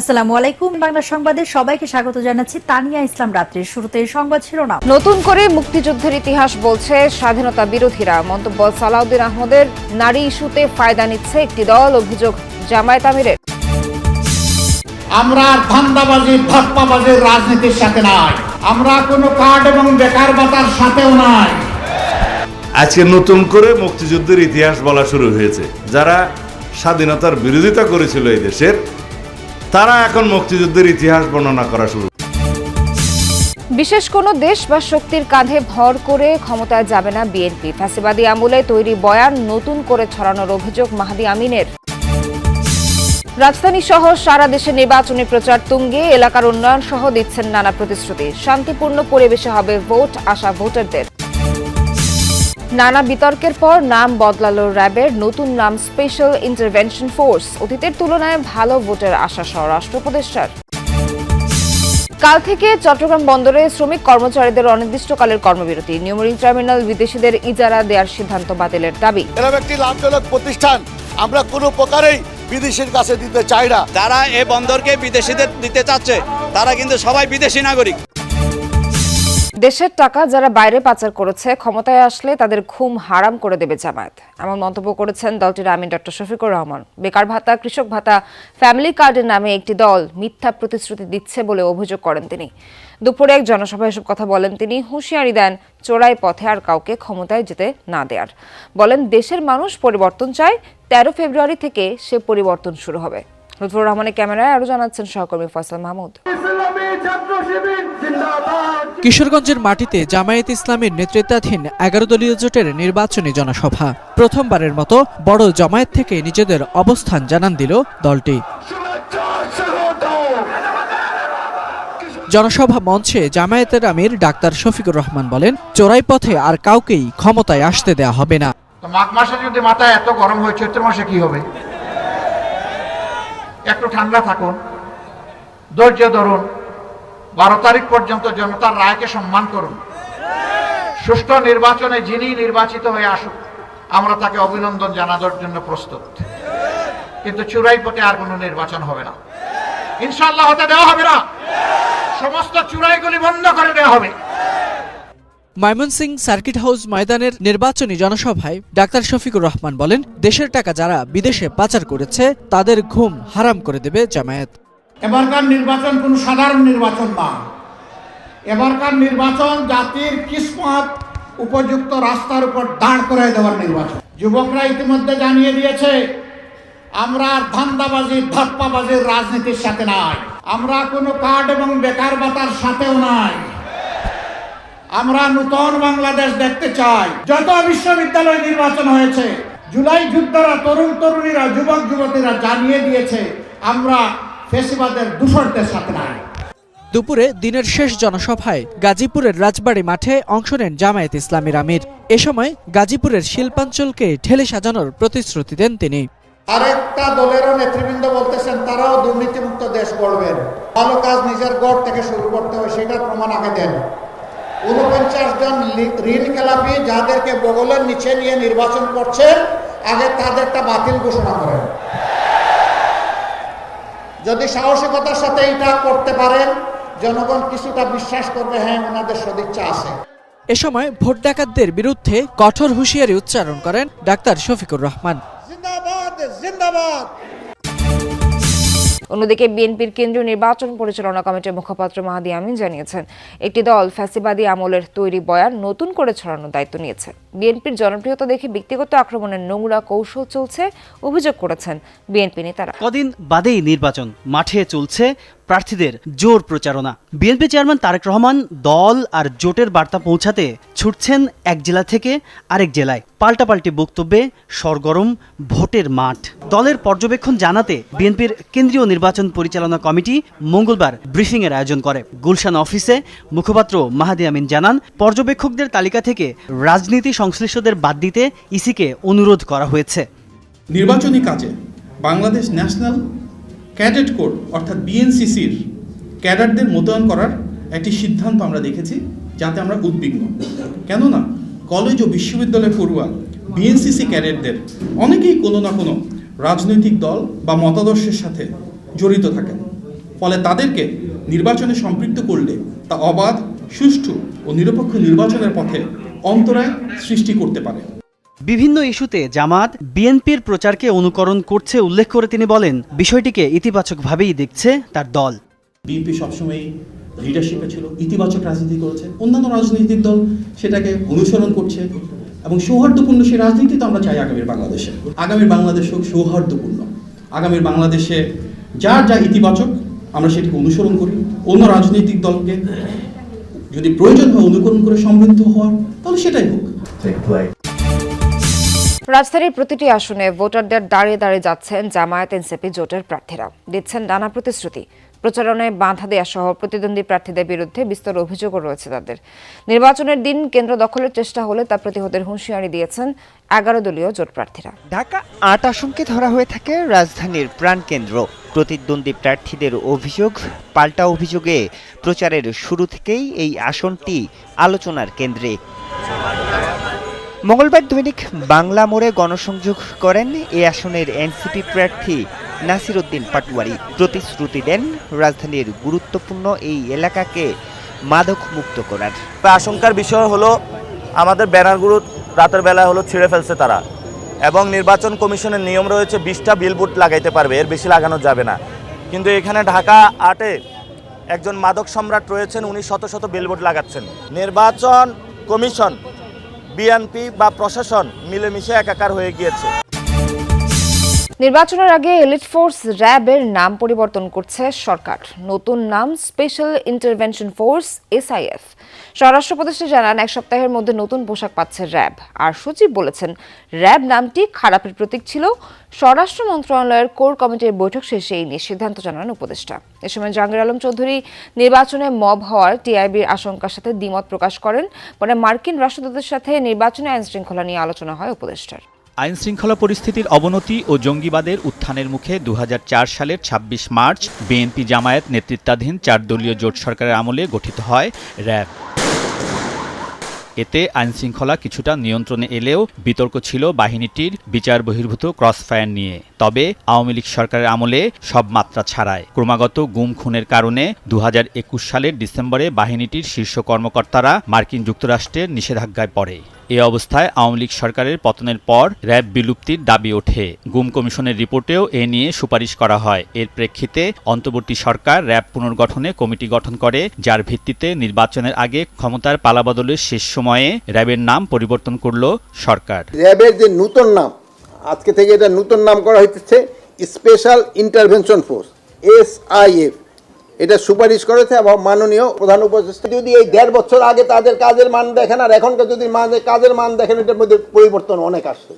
আসসালামু আলাইকুম। বাংলা সংবাদে সবাইকে স্বাগত জানাচ্ছি তানিয়া ইসলাম রাত্রির শুরুতে সংবাদ শিরোনাম। নতুন করে মুক্তিযুদ্ধের ইতিহাস বলছে স্বাধীনতা বিরোধীরা। মন্তব্য সালাউদ্দিন আহমদের নারী ইস্যুতে ফায়দা নিচ্ছে একটি দল অভিযোগ জামায়াত আমিরের। আমরা আর ধান্দাবাজির ধাপ্পাবাজির রাজনীতির সাথে নাই। আমরা কোনো কার্ড এবং বেকার ভাতার সাথেও নাই। আজকে নতুন করে মুক্তিযুদ্ধের ইতিহাস বলা শুরু হয়েছে। যারা স্বাধীনতার বিরোধিতা করেছিল এই দেশের তারা এখন মুক্তিযুদ্ধের ইতিহাস বর্ণনা করা শুরু বিশেষ কোনো দেশ বা শক্তির কাঁধে ভর করে ক্ষমতায় যাবে না বিএনপি। ফ্যাসিবাদী আমলে তৈরি বয়ান নতুন করে ছড়ানোর অভিযোগ মাহাদি আমিনের। রাজধানী সহ সারা দেশে নির্বাচনী প্রচার তুঙ্গে, এলাকার উন্নয়ন সহ দিচ্ছেন নানা প্রতিশ্রুতি। শান্তিপূর্ণ পরিবেশে হবে ভোট আসা ভোটারদের। নানা বিতর্কের পর নাম বদলালো র্যাবের নতুন নাম স্পেশাল ইন্টারভেনশন ফোর্স অতীতের তুলনায় ভালো ভোটের আশা স্বরাষ্ট্র উপদেষ্টার। কাল থেকে চট্টগ্রাম বন্দরে শ্রমিক কর্মচারীদের অনির্দিষ্টকালের কর্মবিরতি। নিউমরিং টার্মিনাল বিদেশিদের ইজারা দেওয়ার সিদ্ধান্ত বাতিলের দাবি। এরকম একটি লাভজনক প্রতিষ্ঠান আমরা কোনো প্রকারেই বিদেশির কাছে দিতে চাই না। যারা এই বন্দরকে বিদেশিদের দিতে চাচ্ছে তারা কিন্তু সবাই বিদেশি নাগরিক। দেশের টাকা যারা বাইরে পাচার করেছে, ক্ষমতায় আসলে তাদের ঘুম হারাম করে দেবে জামায়াত। এমন মন্তব্য করেছেন দলটির আমিন ডক্টর শফিকুর রহমান। বেকার ভাতা, কৃষক ভাতা, ফ্যামিলি কার্ডের নামে একটি দল মিথ্যা প্রতিশ্রুতি দিচ্ছে বলে অভিযোগ করেন তিনি। দুপুরে এক জনসভায় এসব কথা বলেন তিনি। হুঁশিয়ারি দেন চোরাই পথে আর কাউকে ক্ষমতায় যেতে না দেয়ার। বলেন, দেশের মানুষ পরিবর্তন চায়, তেরো ফেব্রুয়ারি থেকে সে পরিবর্তন শুরু হবে। লুৎফুর রহমানের ক্যামেরায় আরও জানাচ্ছেন সহকর্মী ফয়সাল মাহমুদ। কিশোরগঞ্জের মাটিতে জামায়াত ইসলামের নেতৃত্বাধীন এগারো দলীয় জোটের নির্বাচনী জনসভা। প্রথমবারের মতো বড় জামায়াত থেকে নিজেদের অবস্থান জানান দিল দলটি। জনসভা মঞ্চে জামায়াতের আমির ডাক্তার শফিকুর রহমান বলেন চোরাই পথে আর কাউকেই ক্ষমতায় আসতে দেয়া হবে না। মাঘ মাসে যদি মাথা এত গরম হয় চৈত্র মাসে কি হবে? একটু ঠান্ডা থাকুন ধৈর্য ধরুন বারো তারিখ পর্যন্ত জনতার রায়কে সম্মান করুন। সুষ্ঠু নির্বাচনে যিনি নির্বাচিত হয়ে আসুক, আমরা তাকে অভিনন্দন জানানোর জন্য প্রস্তুত। কিন্তু চুরাই পথে আর কোনো নির্বাচন হবে না। ইনশাল্লাহ হতে দেওয়া হবে না। সমস্ত চুরাইগুলি বন্ধ করে দেওয়া হবে। ময়মনসিং সার্কিট হাউস ময়দানের নির্বাচনী জনসভায় ডাক্তার শফিকুর রহমান বলেন, দেশের টাকা যারা বিদেশে পাচার করেছে, তাদের ঘুম হারাম করে দেবে জামায়াত। এবারকার নির্বাচন কোনো সাধারণ নির্বাচন না। এবারকার নির্বাচন জাতির কিসমত উপযুক্ত রাস্তার উপর দাঁড় করে দেওয়ার নির্বাচন। যুবকরা ইতিমধ্যে জানিয়ে দিয়েছে, আমরা আর ধান্দাবাজির ধাপ্পাবাজির রাজনীতির সাথে নাই। আমরা কোনো কার্ড এবং বেকার ভাতার সাথেও নাই। আমরা নূতন বাংলাদেশ দেখতে চাই। যত বিশ্ববিদ্যালয় নির্বাচন হয়েছে, জুলাই যুদ্ধরা তরুণ তরুণীরা, যুবক যুবতীরা জানিয়ে দিয়েছে, আমরা ফেসিবাদের দূষণদের সাথে নাই। দুপুরে দিনের শেষ জনসভায় গাজীপুরের রাজবাড়ী মাঠে অংশ নেন জামায়াত ইসলামীর আমির। এ সময় গাজীপুরের শিল্পাঞ্চলকে ঠেলে সাজানোর প্রতিশ্রুতি দেন তিনি। আরেকটা দলেরও নেতৃবৃন্দ বলতেছেন তারাও দুর্নীতিমুক্ত দেশ গড়বেন। ভালো কাজ নিজের গড় থেকে শুরু করতে হবে সেটার প্রমাণ আগে দেন। উনপঞ্চাশ জন ঋণ খেলাপি যাদেরকে বগলের নিচে নিয়ে নির্বাচন করছে আগে তাদেরটা বাতিল ঘোষণা করেন। যদি সাহসিকতার সাথে এটা করতে পারেন জনগণ কিছুটা বিশ্বাস করবে হ্যাঁ ওনাদের সদিচ্ছা আছে। এ সময় ভোট ডাকাতদের বিরুদ্ধে কঠোর হুঁশিয়ারি উচ্চারণ করেন ডাক্তার শফিকুর রহমান। জিন্দাবাদ জিন্দাবাদ। অন্যদিকে বিএনপির কেন্দ্রীয় নির্বাচন পরিচালনা কমিটির মুখপাত্র মাহাদি আমিন জানিয়েছেন, একটি দল ফ্যাসিবাদী আমলের তৈরি বয়ান নতুন করে ছড়ানোর দায়িত্ব নিয়েছে। বিএনপির জনপ্রিয়তা দেখে ব্যক্তিগত আক্রমণের নোংরা কৌশল চলছে, অভিযোগ করেছেন বিএনপি নেতারা। কদিন বাদেই নির্বাচন মাঠে চলছে প্রার্থীদের জোর প্রচারণা। বিএনপি চেয়ারম্যান তারেক রহমান দল আর জোটের বার্তা পৌঁছাতে ছুটছেন এক জেলা থেকে আরেক জেলায়। পাল্টাপাল্টি বক্তব্যে সরগরম ভোটের মাঠ। দলের পর্যবেক্ষণ জানাতে বিএনপির কেন্দ্রীয় নির্বাচন পরিচালনা কমিটি মঙ্গলবার ব্রিফিংয়ের আয়োজন করে। গুলশান অফিসে মুখপাত্র মাহাদি আমিন জানান, পর্যবেক্ষকদের তালিকা থেকে রাজনীতি সংশ্লিষ্টদের বাদ দিতে ইসিকে অনুরোধ করা হয়েছে। নির্বাচনী কাজে বাংলাদেশ ন্যাশনাল ক্যাডেট কোর অর্থাৎ বিএনসিসির ক্যাডারদের মোতায়েন করার একটি সিদ্ধান্ত আমরা দেখেছি, যাতে আমরা উদ্বিগ্ন। কেননা, কলেজ ও বিশ্ববিদ্যালয় পড়ুয়া বিএনসিসি ক্যাডেটদের অনেকেই কোনো না কোনো রাজনৈতিক দল বা মতাদর্শের সাথে জড়িত থাকেন। ফলে তাদেরকে নির্বাচনে সম্পৃক্ত করলে তা অবাধ, সুষ্ঠু ও নিরপেক্ষ নির্বাচনের পথে অন্তরায় সৃষ্টি করতে পারে। বিভিন্ন ইস্যুতে জামাত বিএনপির প্রচারকে অনুকরণ করছে উল্লেখ করে তিনি বলেন বিষয়টিকে ইতিবাচকভাবেই দেখছে তার দল। বিএনপি সবসময়ই লিডারশিপে ছিল ইতিবাচক রাজনীতি করেছে অন্যান্য রাজনৈতিক দল সেটাকে অনুসরণ করছে এবং সৌহার্দ্যপূর্ণ সেই রাজনীতি তো আমরা চাই আগামীর বাংলাদেশে। আগামীর বাংলাদেশ হোক সৌহার্দ্যপূর্ণ। আগামীর বাংলাদেশে যার যা ইতিবাচক আমরা সেটিকে অনুসরণ করি। অন্য রাজনৈতিক দলকে যদি প্রয়োজন হয় অনুকরণ করে সমৃদ্ধ হওয়ার তাহলে সেটাই হোক। রাজধানীর প্রতিটি আসনে ভোটারদের দাঁড়িয়ে দাঁড়িয়ে যাচ্ছেন জামায়াত এনসিপি জোটের প্রার্থীরা। দিচ্ছেন নানা প্রতিশ্রুতি। প্রচারণায় বাধা দেওয়া সহ প্রতিদ্বন্দ্বী প্রার্থীদের বিরুদ্ধে বিস্তর অভিযোগও রয়েছে তাদের। নির্বাচনের দিন কেন্দ্র দখলের চেষ্টা হলে তা প্রতিহতের হুঁশিয়ারি দিয়েছেন এগারো দলীয় জোট প্রার্থীরা। ঢাকা আট আসনকে ধরা হয়ে থাকে রাজধানীর প্রাণকেন্দ্র প্রতিদ্বন্দ্বী প্রার্থীদের অভিযোগ, পাল্টা অভিযোগে প্রচারের শুরু থেকেই এই আসনটি আলোচনার কেন্দ্রে। মঙ্গলবার দৈনিক বাংলা মোড়ে গণসংযোগ করেন এ আসনের এনসিপি প্রার্থী নাসির উদ্দিন পাটওয়ারি প্রতিশ্রুতি দেন রাজধানীর গুরুত্বপূর্ণ এই এলাকাকে মাদক মুক্ত করার। আশঙ্কার বিষয় হলো, আমাদের ব্যানারগুলো রাতের বেলা হলো ছিঁড়ে ফেলছে তারা। এবং নির্বাচন কমিশনের নিয়ম রয়েছে, বিশটা বিলবোর্ড লাগাইতে পারবে, এর বেশি লাগানো যাবে না। কিন্তু এখানে ঢাকা আটে একজন মাদক সম্রাট রয়েছেন, উনি শত শত বিলবোর্ড লাগাচ্ছেন। নির্বাচন কমিশন বিএনপি বা প্রশাসন মিলেমিশে একাকার হয়ে গিয়েছে। নির্বাচনের আগে এলিট ফোর্স র্যাবের নাম পরিবর্তন করছে সরকার। নতুন নাম স্পেশাল ইন্টারভেনশন ফোর্স এসআইএফ স্বরাষ্ট্র উপদেষ্টা জানান, এক সপ্তাহের মধ্যে নতুন পোশাক পাচ্ছে র্যাব। আর সচিব বলেছেন, র্যাব নামটি খারাপের প্রতীক ছিল। স্বরাষ্ট্র মন্ত্রণালয়ের কোর কমিটির বৈঠক শেষে এই নিয়ে সিদ্ধান্ত জানান উপদেষ্টা। এ সময় জাহাঙ্গীর আলম চৌধুরী নির্বাচনে মব হওয়ার টিআইবির আশঙ্কার সাথে দ্বিমত প্রকাশ করেন। পরে মার্কিন রাষ্ট্রদূতের সাথে নির্বাচনে আইন শৃঙ্খলা নিয়ে আলোচনা হয় উপদেষ্টার। আইন শৃঙ্খলা পরিস্থিতির অবনতি ও জঙ্গিবাদের উত্থানের মুখে দু হাজার চার সালের ২৬ মার্চ বিএনপি জামায়াত নেতৃত্বাধীন চার দলীয় জোট সরকারের আমলে গঠিত হয় র্যাব। এতে আইন শৃঙ্খলা কিছুটা নিয়ন্ত্রণে এলেও বিতর্ক ছিল বাহিনীটির বিচার বহির্ভূত ক্রসফায়ার নিয়ে। তবে আওয়ামী লীগ সরকারের আমলে সব মাত্রা ছাড়ায়। ক্রমাগত গুম খুনের কারণে দু হাজার একুশ সালের ডিসেম্বরে বাহিনীটির শীর্ষ কর্মকর্তারা মার্কিন যুক্তরাষ্ট্রের নিষেধাজ্ঞায় পড়ে। এ অবস্থায় আওয়ামী লীগ সরকারের পতনের পর র্যাব বিলুপ্তির দাবি ওঠে। গুম কমিশনের রিপোর্টেও এ নিয়ে সুপারিশ করা হয়। এর প্রেক্ষিতে অন্তর্বর্তী সরকার র্যাব পুনর্গঠনে কমিটি গঠন করে, যার ভিত্তিতে নির্বাচনের আগে ক্ষমতার পালাবদলের শেষ সময়ে র্যাবের নাম পরিবর্তন করল সরকার। র্যাবের যে নূতন নাম, আজকে থেকে এটা নূতন নাম করা হইতেছে স্পেশাল ইন্টারভেনশন ফোর্স, এসআইএফ। এটা সুপারিশ করেছে এবং মাননীয় প্রধান উপদেষ্টা। যদি এই দেড় বছর আগে তাদের কাজের মান দেখেন, আর এখনকার যদি কাজের মান দেখেন, এটার মধ্যে পরিবর্তন অনেক আসছে।